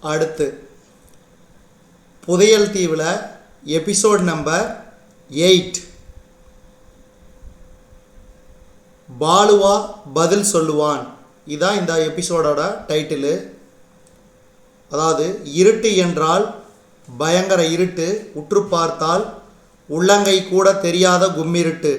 அடுத்து புதையல் தீவில் எபிசோட் நம்பர் எயிட் பாலுவா பதில் சொல்லுவான். இதான் இந்த எபிசோடோட டைட்டிலு அதாவது இருட்டு என்றால் பயங்கர இருட்டு உற்று பார்த்தால் உள்ளங்கை கூட தெரியாத கும்மிருட்டு.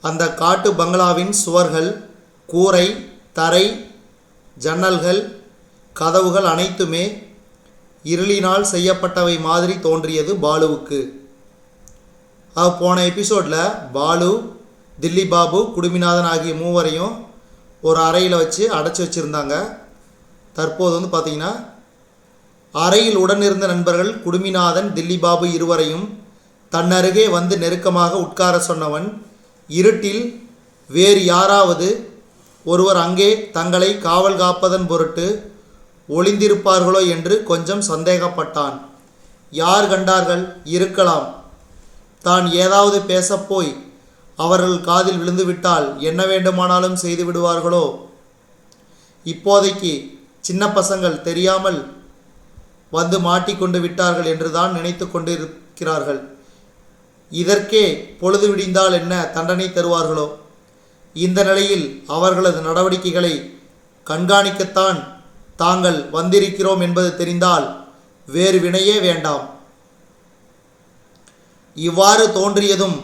அந்த காட்டு பங்களாவின் சுவர்கள் கூரை தரை ஜன்னல்கள் கதவுகள் அனைத்துமே இருளினால் செய்யப்பட்டவை மாதிரி தோன்றியது பாலுவுக்கு. அது போன எபிசோடில் பாலு தில்லி பாபு குடுமிநாதன் ஆகிய மூவரையும் ஒரு அறையில் வச்சு அடைச்சி வச்சுருந்தாங்க. தற்போது வந்து பார்த்திங்கன்னா அறையில் உடனிருந்த நண்பர்கள் குடுமிநாதன் தில்லி பாபு இருவரையும் தன்னருகே வந்து நெருக்கமாக உட்கார சொன்னவன் இருட்டில் வேறு யாராவது ஒருவர் அங்கே தங்களை காவல் காப்பதன் பொருட்டு ஒளிந்திருப்பார்களோ என்று கொஞ்சம் சந்தேகப்பட்டான். யார் கண்டார்கள்? இருக்கலாம். தான் ஏதாவது பேசப்போய் அவர்கள் காதில் விழுந்துவிட்டால் என்ன வேண்டுமானாலும் செய்து விடுவார்களோ? இப்போதைக்கு சின்ன பசங்கள் தெரியாமல் வந்து மாட்டிக்கொண்டு விட்டார்கள் என்று தான் நினைத்து கொண்டிருக்கிறார்கள். இதற்கே பொழுது விடிந்தால் என்ன தண்டனை தருவார்களோ? இந்த நிலையில் அவர்களது நடவடிக்கைகளை கண்காணிக்கத்தான் தாங்கள் வந்திருக்கிறோம் என்பது தெரிந்தால் வேறு வினையே வேண்டாம். இவ்வாறு தோன்றியதும்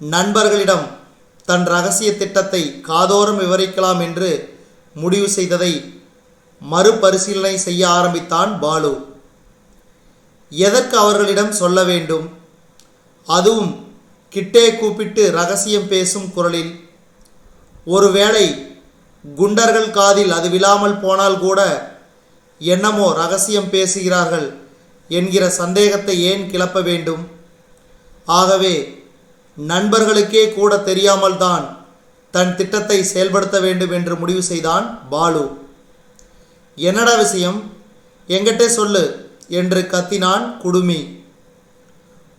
நண்பர்களிடம் தன் ரகசிய திட்டத்தை காதோரம் விவரிக்கலாம் என்று முடிவு செய்ததை மறுபரிசீலனை செய்ய ஆரம்பித்தான் பாலு. எதற்கு அவர்களிடம் சொல்ல வேண்டும்? அதுவும் கிட்டே கூப்பிட்டு ரகசியம் பேசும் குரலில். ஒருவேளை குண்டர்கள் காதில் அது விழாமல் போனால் கூட என்னமோ ரகசியம் பேசுகிறார்கள் என்கிற சந்தேகத்தை ஏன் கிளப்ப வேண்டும்? ஆகவே நண்பர்களுக்கே கூட தெரியாமல் தான் தன் திட்டத்தை செயல்படுத்த வேண்டும் என்று முடிவு செய்தான் பாலு. என்னடா விஷயம்? எங்கிட்ட சொல்லு என்று கத்தினான் குடுமி.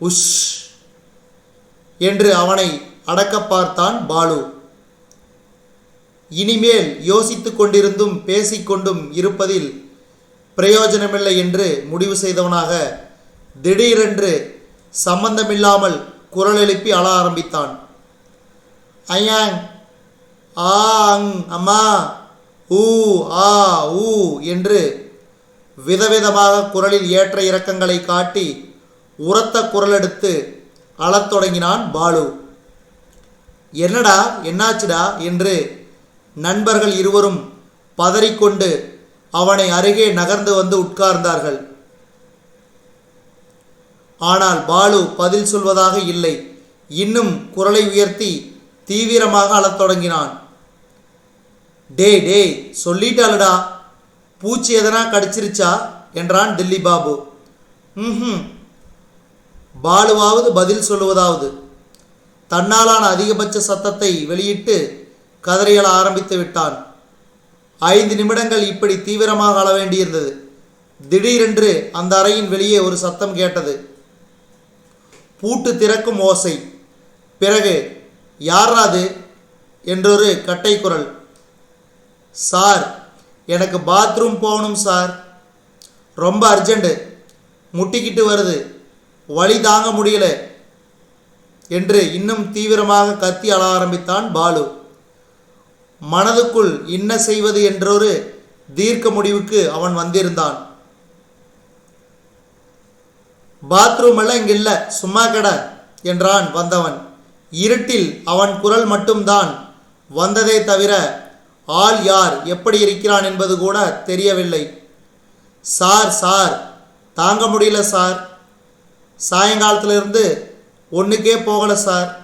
உஷ்! என்று அவனை அடக்க பார்த்தான் பாலு. இனிமேல் யோசித்து கொண்டிருந்தும் பேசிக்கொண்டும் இருப்பதில் பிரயோஜனமில்லை என்று முடிவு செய்தவனாக திடீரென்று சம்பந்தமில்லாமல் குரல் எழுப்பி அழ ஆரம்பித்தான். ஐயாங் ஆ அங் அம்மா ஊ ஆ ஊ என்று விதவிதமாக குரலில் ஏற்ற இறக்கங்களை காட்டி உரத்த குரல் எடுத்து அழத் தொடங்கினான் பாலு. என்னடா என்னாச்சுடா? என்று நண்பர்கள் இருவரும் பதறிக்கொண்டு அவனை அருகே நகர்ந்து வந்து உட்கார்ந்தார்கள். ஆனால் பாலு பதில் சொல்வதாக இல்லை. இன்னும் குரலை உயர்த்தி தீவிரமாக அழத் தொடங்கினான். டே டேய் சொல்லிட்டாளுடா. பூச்சி எதனா கடிச்சிருச்சா? என்றான் தில்லி பாபு. ம் பாலுவாவது பதில் சொல்லுவதாவது. தன்னாலான அதிகபட்ச சத்தத்தை வெளியிட்டு கதறியல ஆரம்பித்து விட்டான். ஐந்து நிமிடங்கள் இப்படி தீவிரமாக அள வேண்டியிருந்தது திடீரென்று அந்த அறையின் வெளியே ஒரு சத்தம் கேட்டது. பூட்டு திறக்கும் ஓசை. பிறகு யாராது என்றொரு கட்டை குரல். சார் எனக்கு பாத்ரூம் போகணும் சார். ரொம்ப அர்ஜெண்ட்டு முட்டிக்கிட்டு வருது. வழி தாங்க முடியல. என்று இன்னும் தீவிரமாக கத்தி அழ ஆரம்பித்தான் பாலு. மனதுக்குள் என்ன செய்வது என்றொரு தீர்க்க முடிவுக்கு அவன் வந்திருந்தான். பாத்ரூம் எல்லாம் இங்க இல்ல சும்மா கட என்றான் வந்தவன். இருட்டில் அவன் குரல் மட்டும்தான். வந்ததே தவிர ஆள் யார் எப்படி இருக்கிறான் என்பது கூட தெரியவில்லை. சார் சார் தாங்க முடியல சார். சாயங்காலத்திலிருந்து ஒன்றுக்கே போகலை சார்.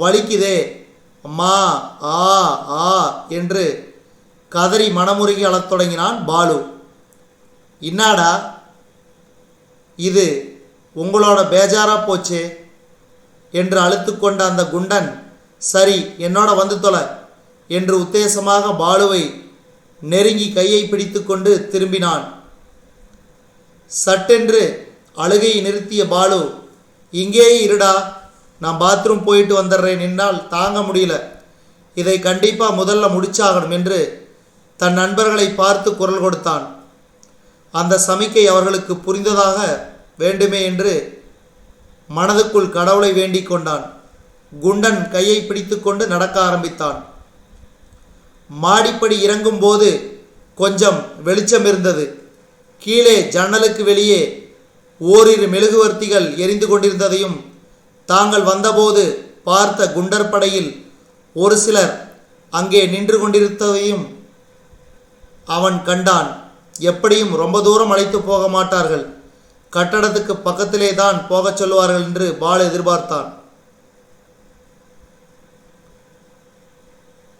வலிக்குதே. அம்மா ஆ ஆ என்று கதறி மனமுருகி அழத் தொடங்கினான் பாலு. இன்னாடா? இது உங்களோட பேஜாரா போச்சே? என்று அழுத்து கொண்ட அந்த குண்டன் சரி என்னோட வந்து தொலை என்று உத்தேசமாக பாலுவை நெருங்கி கையை பிடித்துக்கொண்டு திரும்பினான். சட்டென்று அழுகையை நிறுத்திய பாலு இங்கேயே இருடா. நான் பாத்ரூம் போயிட்டு வந்துடுறேன் நின்னால் தாங்க முடியல. இதை கண்டிப்பாக முதல்ல முடிச்சாகணும் என்று தன் நண்பர்களை பார்த்து குரல் கொடுத்தான். அந்த சமிக்கை அவர்களுக்கு புரிந்ததாக வேண்டுமே என்று மனதுக்குள் கடவுளை வேண்டிக் கொண்டான். குண்டன் கையை பிடித்துக்கொண்டு நடக்க ஆரம்பித்தான். மாடிப்படி இறங்கும்போது கொஞ்சம் வெளிச்சம் இருந்தது. கீழே ஜன்னலுக்கு வெளியே ஓரிரு மெழுகுவர்த்திகள் எரிந்து கொண்டிருந்ததையும் தாங்கள் வந்தபோது பார்த்த குண்டர் படையில் ஒரு சிலர் அங்கே நின்று கொண்டிருந்ததையும் அவன் கண்டான். எப்படியும் ரொம்ப தூரம் அழைத்து போக மாட்டார்கள். கட்டடத்துக்கு பக்கத்திலே தான் போகச் சொல்வார்கள் என்று பால் எதிர்பார்த்தான்.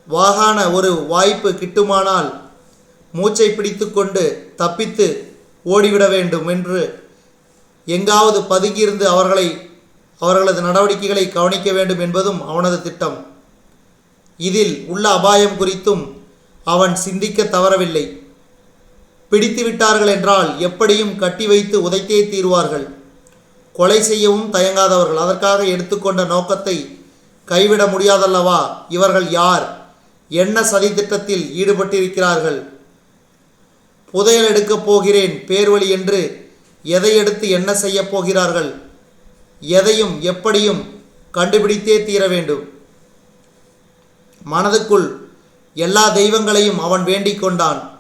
வாகான ஒரு வாய்ப்பு கிட்டுமானால் மூச்சை பிடித்துக்கொண்டு தப்பித்து ஓடிவிட வேண்டும் என்று எங்காவது பதுங்கியிருந்து அவர்களை அவர்களது நடவடிக்கைகளை கவனிக்க வேண்டும் என்பதும் அவனது திட்டம். இதில் உள்ள அபாயம் குறித்தும் அவன் சிந்திக்க தவறவில்லை. பிடித்து விட்டார்கள் என்றால் எப்படியும் கட்டி வைத்து உதைத்தே தீர்வார்கள். கொலை செய்யவும் தயங்காதவர்கள். அதற்காக எடுத்துக்கொண்ட நோக்கத்தை கைவிட முடியாதல்லவா? இவர்கள் யார்? என்ன சதித்திட்டத்தில் ஈடுபட்டிருக்கிறார்கள்? புதையல் எடுக்கப் போகிறேன் பேர்வழி என்று எதை எடுத்து என்ன செய்யப் போகிறார்கள்? எதையும் எப்படியும் கண்டுபிடித்தே தீர வேண்டும். மனதுக்குள் எல்லா தெய்வங்களையும் அவன் வேண்டிக் கொண்டான்.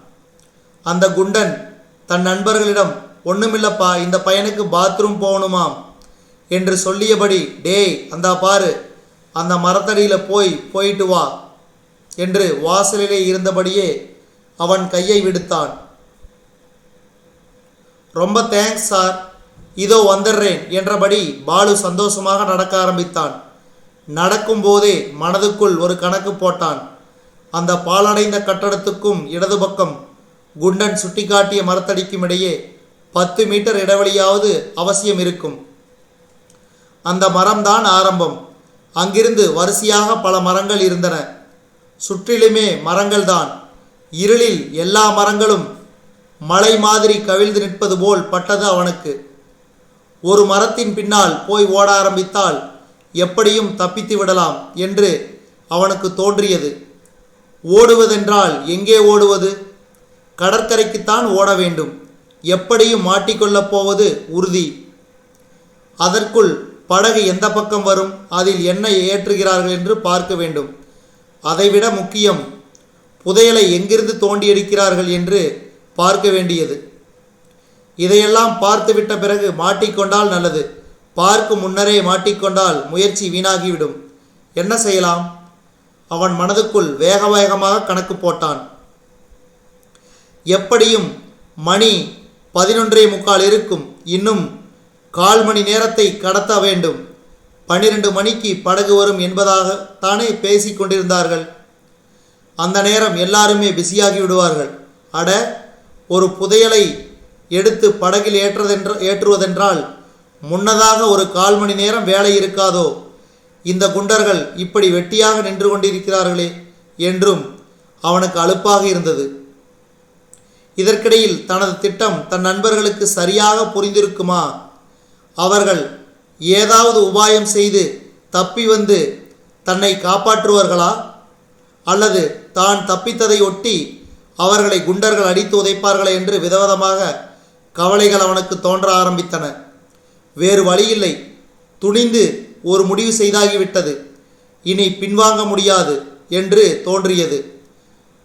அந்த குண்டன் தன் நண்பர்களிடம் ஒண்ணுமில்லப்பா இந்த பையனுக்கு பாத்ரூம் போகணுமாம் என்று சொல்லியபடி டேய் அந்த பாரு அந்த மரத்தடியில் போய் போயிட்டு வா என்று வாசலிலே இருந்தபடியே அவன் கையை விடுத்தான். ரொம்ப தேங்க்ஸ் சார் இதோ வந்துடுறேன் என்றபடி பாலு சந்தோஷமாக நடக்க ஆரம்பித்தான். நடக்கும்போதே மனதுக்குள் ஒரு கணக்கு போட்டான். அந்த பாலடைந்த கட்டடத்துக்கும் இடது பக்கம் குண்டன் சுட்டிக்காட்டிய மரத்தடிக்கும் இடையே பத்து மீட்டர் இடைவெளியாவது அவசியம் இருக்கும். அந்த மரம்தான் ஆரம்பம். அங்கிருந்து வரிசையாக பல மரங்கள் இருந்தன. சுற்றிலுமே மரங்கள்தான். இருளில் எல்லா மரங்களும் மலை மாதிரி கவிழ்ந்து நிற்பது போல் பட்டது அவனுக்கு. ஒரு மரத்தின் பின்னால் போய் ஓட ஆரம்பித்தால் எப்படியும் தப்பித்து விடலாம் என்று அவனுக்கு தோன்றியது. ஓடுவதென்றால் எங்கே ஓடுவது? கடற்கரைக்குத்தான் ஓட வேண்டும். எப்படியும் மாட்டிக்கொள்ளப் போவது உறுதி. அதற்குள் படகு எந்த பக்கம் வரும்? அதில் என்ன ஏற்றுகிறார்கள் என்று பார்க்க வேண்டும். அதைவிட முக்கியம் புதையலை எங்கிருந்து தோண்டி எடுக்கிறார்கள் என்று பார்க்க வேண்டியது. இதையெல்லாம் பார்த்துவிட்ட பிறகு மாட்டிக்கொண்டால் நல்லது. பார்க்கும் முன்னரே மாட்டிக்கொண்டால் முயற்சி வீணாகிவிடும். என்ன செய்யலாம்? அவன் மனதுக்குள் வேக வேகமாக கணக்கு போட்டான். எப்படியும் மணி பதினொன்றே முக்கால் இருக்கும். இன்னும் கால் மணி நேரத்தை கடத்த வேண்டும். பன்னிரண்டு மணிக்கு படகு வரும் என்பதாக தானே பேசிக் கொண்டிருந்தார்கள். அந்த நேரம் எல்லாருமே பிஸியாகி விடுவார்கள். அட ஒரு புதையலை எடுத்து படகில் ஏற்றதென்ற ஏற்றுவதென்றால் முன்னதாக ஒரு கால் மணி நேரம் வேலை இருக்காதோ? இந்த குண்டர்கள் இப்படி வெட்டியாக நின்று கொண்டிருக்கிறார்களே என்றும் அவனுக்கு அலுப்பாக இருந்தது. இதற்கிடையில் தனது திட்டம் தன் நண்பர்களுக்கு சரியாக புரிந்திருக்குமா? அவர்கள் ஏதாவது உபாயம் செய்து தப்பி வந்து தன்னை காப்பாற்றுவார்களா? அல்லது தான் தப்பித்ததை ஒட்டி அவர்களை குண்டர்கள் அடித்து உதைப்பார்களா என்று விதவிதமாக கவலைகள் அவனுக்கு தோன்ற ஆரம்பித்தன. வேறு வழியில்லை. துணிந்து ஒரு முடிவு செய்தாகிவிட்டது. இனி பின்வாங்க முடியாது என்று தோன்றியது.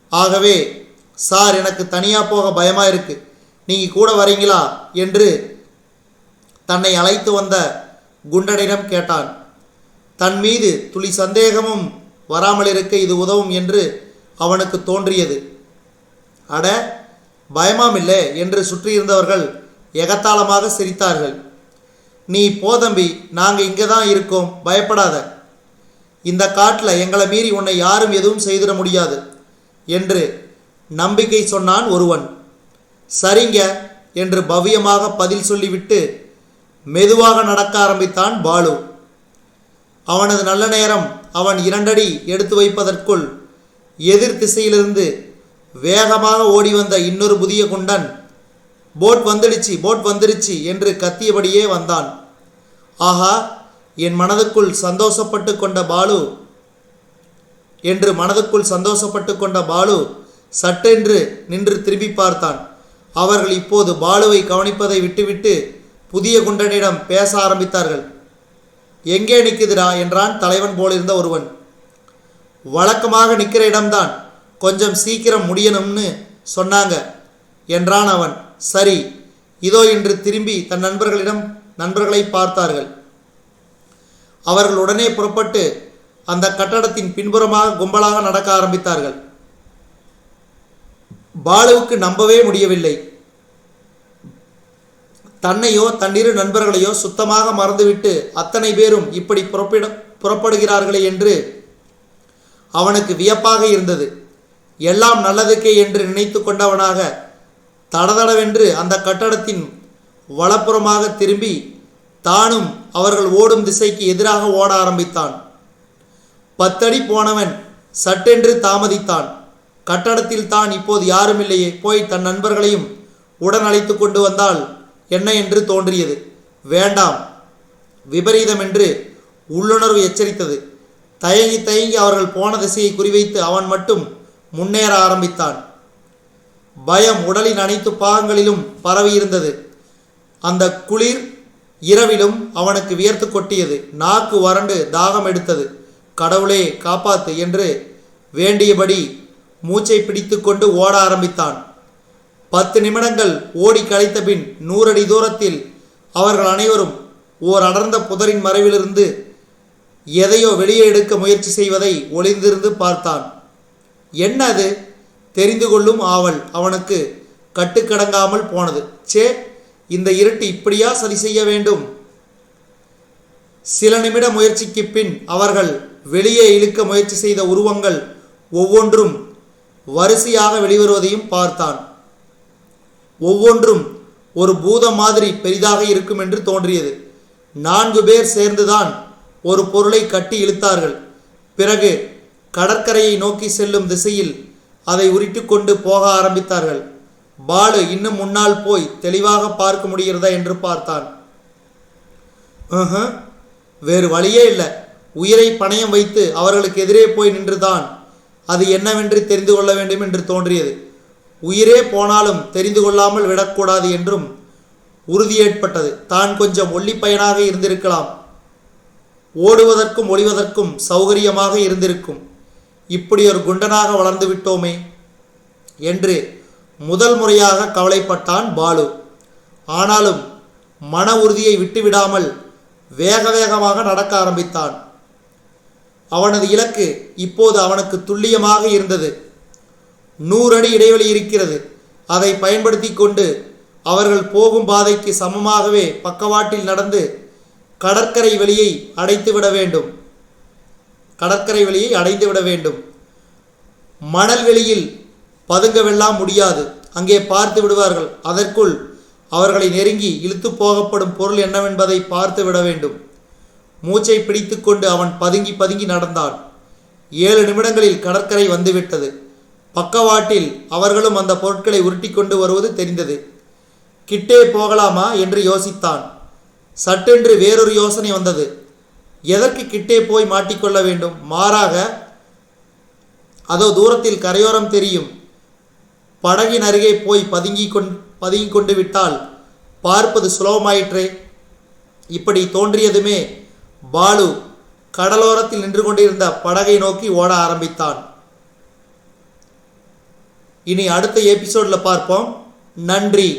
ஆகவே சார் எனக்கு தனியாக போக பயமாக இருக்கு. நீங்கள் கூட வரீங்களா? என்று தன்னை அழைத்து வந்த குண்டனிடம் கேட்டான். தன் மீது துளி சந்தேகமும் வராமல் இருக்க இது உதவும் என்று அவனுக்கு தோன்றியது. அட பயமாமில்லே என்று சுற்றியிருந்தவர்கள் எகத்தாளமாக சிரித்தார்கள். நீ போதம்பி நாங்கள் இங்கே தான் இருக்கோம் பயப்படாத. இந்த காட்டில் எங்களை மீறி உன்னை யாரும் எதுவும் செய்திட முடியாது என்று நம்பிக்கை சொன்னான் ஒருவன். சரிங்க என்று பவ்யமாக பதில் சொல்லிவிட்டு மெதுவாக நடக்க ஆரம்பித்தான் பாலு. அவனது நல்ல நேரம் அவன் இரண்டடி எடுத்து வைப்பதற்குள் எதிர் திசையிலிருந்து வேகமாக ஓடி வந்த இன்னொரு புதிய குண்டன் போட் வந்துடுச்சு போட் வந்துடுச்சு என்று கத்தியபடியே வந்தான். ஆஹா என் மனதுக்குள் சந்தோஷப்பட்டு கொண்ட பாலு என்று மனதுக்குள் சந்தோஷப்பட்டு கொண்ட பாலு சட்டென்று நின்று திரும்பி பார்த்தான். அவர்கள் இப்போது பாலுவை கவனிப்பதை விட்டுவிட்டு புதிய குண்டனிடம் பேச ஆரம்பித்தார்கள். எங்கே நிற்குதுடா? என்றான் தலைவன் போலிருந்த ஒருவன். வழக்கமாக நிற்கிற இடம்தான் கொஞ்சம் சீக்கிரம் முடியணும்னு சொன்னாங்க என்றான் அவன். சரி இதோ என்று திரும்பி தன் நண்பர்களிடம் நண்பர்களை பார்த்தார்கள். அவர்கள் உடனே புறப்பட்டு அந்த கட்டடத்தின் பின்புறமாக கும்பலாக நடக்க ஆரம்பித்தார்கள். பாலுவுக்கு நம்பவே முடியவில்லை. தன்னையோ தன்னிரு நண்பர்களையோ சுத்தமாக மறந்துவிட்டு அத்தனை பேரும் இப்படி புறப்பட புறப்படுகிறார்களே என்று அவனுக்கு வியப்பாக இருந்தது. எல்லாம் நல்லதுக்கே என்று நினைத்து கொண்டவனாக தடதடவென்று அந்த கட்டடத்தின் வலப்புறமாக திரும்பி தானும் அவர்கள் ஓடும் திசைக்கு எதிராக ஓட ஆரம்பித்தான். பத்தடி போனவன் சட்டென்று தாமதித்தான். கட்டடத்தில் தான் இப்போது யாரும் இல்லையே போய் தன் நண்பர்களையும் உடன் அழைத்து கொண்டு வந்தால் என்ன என்று தோன்றியது. வேண்டாம் விபரீதம் என்று உள்ளுணர்வு எச்சரித்தது. தயங்கி தயங்கி அவர்கள் போன திசையை குறிவைத்து அவன் மட்டும் முன்னேற ஆரம்பித்தான். பயம் உடலின் அனைத்து பாகங்களிலும் பரவியிருந்தது அந்த குளிர் இரவிலும் அவனுக்கு வியர்த்து கொட்டியது. நாக்கு வறண்டு தாகம் எடுத்தது. கடவுளே காப்பாத்து என்று வேண்டியபடி மூச்சை பிடித்துக்கொண்டு ஓட ஆரம்பித்தான். பத்து நிமிடங்கள் ஓடி களைத்த பின் நூறடி தூரத்தில் அவர்கள் அனைவரும் ஓர் அடர்ந்த புதரின் மறைவிலிருந்து எதையோ வெளியே எடுக்க முயற்சி செய்வதை ஒளிந்திருந்து பார்த்தான். என்ன அது தெரிந்து கொள்ளும் ஆவல் அவனுக்கு கட்டுக்கடங்காமல் போனது. சே இந்த இருட்டு இப்படியா சரி செய்ய வேண்டும்? சில நிமிட முயற்சிக்கு பின் அவர்கள் வெளியே இழுக்க முயற்சி செய்த உருவங்கள் ஒவ்வொன்றும் வரிசையாக வெளிவருவதையும் பார்த்தான். ஒவ்வொன்றும் ஒரு பூதம் மாதிரி பெரிதாக இருக்கும் என்று தோன்றியது. நான்கு பேர் சேர்ந்துதான் ஒரு பொருளை கட்டி இழுத்தார்கள். பிறகு கடற்கரையை நோக்கி செல்லும் திசையில் அதை உருட்டிக்கொண்டு போக ஆரம்பித்தார்கள். பாலு இன்னும் முன்னால் போய் தெளிவாக பார்க்க முடிகிறதா என்று பார்த்தான். வேறு வழியே இல்லை. உயிரை பணயம் வைத்து அவர்களுக்கு எதிரே போய் நின்றுதான். அது என்னவென்று தெரிந்து கொள்ள வேண்டும் என்று தோன்றியது. உயிரே போனாலும் தெரிந்து கொள்ளாமல் விடக்கூடாது என்றும் உறுதி ஏற்பட்டது. தான் கொஞ்சம் ஒல்லிப்பையனாக இருந்திருக்கலாம். ஓடுவதற்கும் ஒளிவதற்கும் சௌகரியமாக இருந்திருக்கும். இப்படி ஒரு குண்டனாக வளர்ந்து விட்டோமே என்று முதல் முறையாக கவலைப்பட்டான் பாலு. ஆனாலும் மன உறுதியை விட்டுவிடாமல் வேக வேகமாக நடக்க ஆரம்பித்தான். அவனது இலக்கு இப்போது அவனுக்கு துல்லியமாக இருந்தது. நூறடி இடைவெளி இருக்கிறது. அதை பயன்படுத்தி கொண்டு அவர்கள் போகும் பாதைக்கு சமமாகவே பக்கவாட்டில் நடந்து கடற்கரை வெளியை அடைத்து விட வேண்டும். கடற்கரை வெளியை அடைந்து விட வேண்டும். மணல் வெளியில் பதுங்கவெல்லாம் முடியாது. அங்கே பார்த்து விடுவார்கள். அதற்குள் அவர்களை நெருங்கி இழுத்து போகப்படும் பொருள் என்னவென்பதை பார்த்து விட வேண்டும். மூச்சை பிடித்துக்கொண்டு அவன் பதுங்கி பதுங்கி நடந்தான். ஏழு நிமிடங்களில் கடற்கரை வந்துவிட்டது. பக்கவாட்டில் அவர்களும் அந்த பொருட்களை உருட்டி கொண்டு வருவது தெரிந்தது. கிட்டே போகலாமா என்று யோசித்தான். சட்டென்று வேறொரு யோசனை வந்தது. எதற்கு கிட்டே போய் மாட்டிக்கொள்ள வேண்டும்? மாறாக அதோ தூரத்தில் கரையோரம் தெரியும். படகின் அருகே போய் பதுங்கி கொண் பதுங்கி கொண்டு விட்டால் பார்ப்பது சுலபமாயிற்றே. இப்படி தோன்றியதுமே பாலு கடலோரத்தில் நின்று கொண்டிருந்த படகை நோக்கி ஓட ஆரம்பித்தான். இனி அடுத்த எபிசோடில் பார்ப்போம். நன்றி.